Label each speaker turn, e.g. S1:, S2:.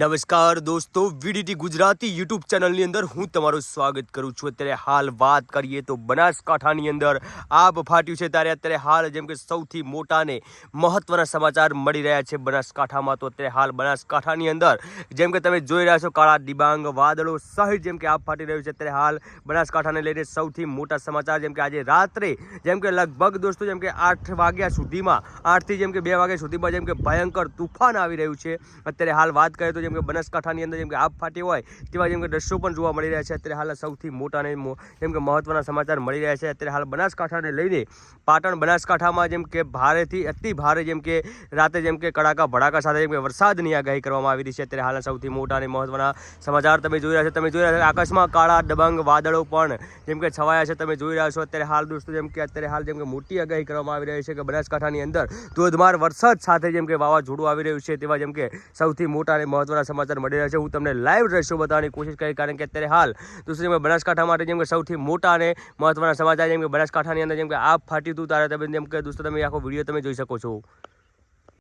S1: નમસ્કાર દોસ્તો, VDT Gujarati YouTube ચેનલની અંદર હું તમારું સ્વાગત કરું છું. અત્યારે હાલ વાત કરીએ તો બનાસકાંઠાની અંદર આબ ફાટ્યું છે. ત્યારે અત્યારે હાલ જેમ કે સૌથી મોટા મહત્ત્વના સમાચાર મળી રહ્યા છે બનાસકાંઠામાં. તો અત્યારે હાલ બનાસકાંઠાની અંદર જેમ કે તમે જોઈ રહ્યા છો, કાળા ડિબાંગ, વાદળો સહિત જેમ કે આબ ફાટી રહ્યું છે. અત્યારે હાલ બનાસકાંઠાને લઈને સૌથી મોટા સમાચાર જેમ કે આજે રાત્રે જેમ કે લગભગ દોસ્તો જેમ કે આઠ વાગ્યા સુધીમાં, આઠથી જેમ કે બે વાગ્યા સુધીમાં જેમ કે ભયંકર તુફાન આવી રહ્યું છે. અત્યારે હાલ વાત કરીએ તો જેમ કે બનાસકાંઠાની અંદર જેમ કે આબ ફાટી હોય તેવા જેમ કે દ્રશ્યો પણ જોવા મળી રહ્યા છે અત્યારે હાલ સૌથી મોટા અને જેમ કે મહત્વના સમાચાર મળી રહ્યા છે અત્યારે હાલ બનાસકાંઠાને લઈને પાટણ બનાસકાંઠામાં જેમ કે ભારેથી અતિ ભારે જેમ કે રાતે જેમ કે કડાકા ભડાકા સાથે જેમ કે વરસાદની આગાહી કરવામાં આવી રહી છે અત્યારે હાલ સૌથી મોટા અને મહત્વના સમાચાર તમે જોઈ રહ્યા છો તમે જોઈ રહ્યા છો આકાશમાં કાળા દબંગ વાદળો પણ જેમ કે છવાયા છે તમે જોઈ રહ્યા છો અત્યારે હાલ દોસ્તો જેમ કે અત્યારે હાલ જેમ કે મોટી આગાહી કરવામાં આવી રહી છે કે બનાસકાંઠાની અંદર ધોધમાર વરસાદ સાથે જેમ કે વાવાઝોડું આવી રહ્યું છે તેવા જેમ કે સૌથી મોટા અને મહત્વના સમાચાર મળી રહ્યા છે. હું તમને લાઈવ દ્રશ્યો બતાવવાની કોશિશ કરી, કારણ કે અત્યારે હાલ કે બનાસકાંઠા માટે જેમ કે સૌથી મોટા અને મહત્વના સમાચાર, જેમ કે બનાસકાંઠાની અંદર જેમ કે આ ફાટ્યું હતું ત્યારે તમે જેમ કે દોસ્તો તમે આખો વીડિયો તમે જોઈ શકો છો.